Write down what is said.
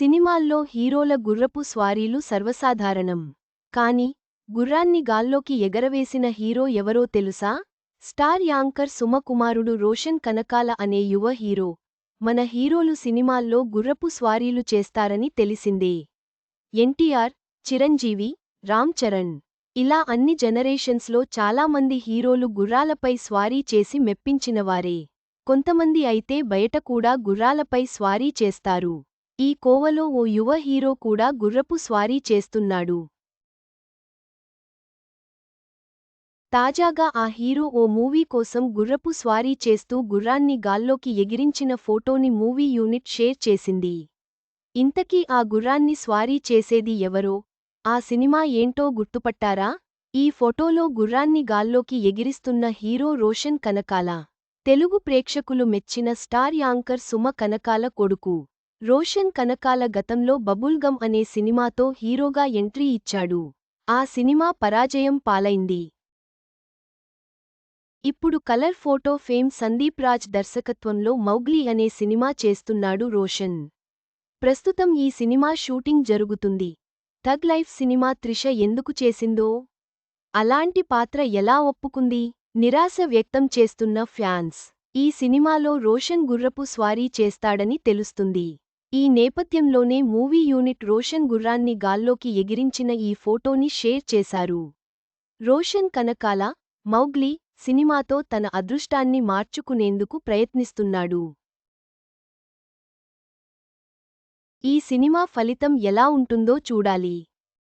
సినిమాల్లో హీరోల గుర్రపు స్వారీలు సర్వసాధారణం. కాని గుర్రాన్ని గాల్లోకి ఎగరవేసిన హీరో ఎవరో తెలుసా? స్టార్ యాంకర్ సుమకుమారుడు రోషన్ కనకాల అనే యువ హీరో. మన హీరోలు సినిమాల్లో గుర్రపు స్వారీలు చేస్తారని తెలిసిందే. ఎన్టీఆర్ చిరంజీవి రామ్ చరణ్. ఇలా అన్ని జనరేషన్స్లో చాలామంది హీరోలు గుర్రాలపై స్వారీ చేసి మెప్పించినవారే. కొంతమంది అయితే బయట కూడా గుర్రాలపై స్వారీ చేస్తారు. ఈ కోవలో ఓ యువ హీరో కూడా గుర్రపు స్వారీ చేస్తున్నాడు. తాజాగా ఆ హీరో ఓ మూవీ కోసం గుర్రపు స్వారీ చేస్తూ గుర్రాన్ని గాల్లోకి ఎగిరించిన ఫోటోని మూవీ యూనిట్ షేర్ చేసింది. ఇంతకీ ఆ గుర్రాన్ని స్వారీ చేసేది ఎవరో ఆ సినిమా ఏంటో గుర్తుపట్టారా? ఈ ఫోటోలో గుర్రాన్ని గాల్లోకి ఎగిరిస్తున్న హీరో రోషన్ కనకాల. తెలుగు ప్రేక్షకులు మెచ్చిన స్టార్ యాంకర్ సుమ కనకాల కొడుకు. రోషన్ కనకాల గతంలో బబుల్గమ్ అనే సినిమాతో హీరోగా ఎంట్రీ ఇచ్చాడు. ఆ సినిమా పరాజయం పాలైంది. ఇప్పుడు colour photo fame Sandeep Raj దర్శకత్వంలో మౌగ్లీ అనే సినిమా చేస్తున్నాడు రోషన్. ప్రస్తుతం ఈ సినిమా షూటింగ్ జరుగుతుంది. థగ్ లైఫ్ సినిమా త్రిష ఎందుకు చేసిందో? అలాంటి పాత్ర ఎలా ఒప్పుకుంది? నిరాశ వ్యక్తం చేస్తున్న ఫ్యాన్స్. ఈ సినిమాలో రోషన్ గుర్రపు స్వారీ చేస్తాడని తెలుస్తుంది. ఈ నేపథ్యంలోనే మూవీ యూనిట్ రోషన్ గుర్రాన్ని గాల్లోకి ఎగిరించిన ఈ ఫోటోని షేర్ చేశారు. రోషన్ కనకాల మౌగ్లీ సినిమాతో తన అదృష్టాన్ని మార్చుకునేందుకు ప్రయత్నిస్తున్నాడు. ఈ సినిమా ఫలితం ఎలా ఉంటుందో చూడాలి.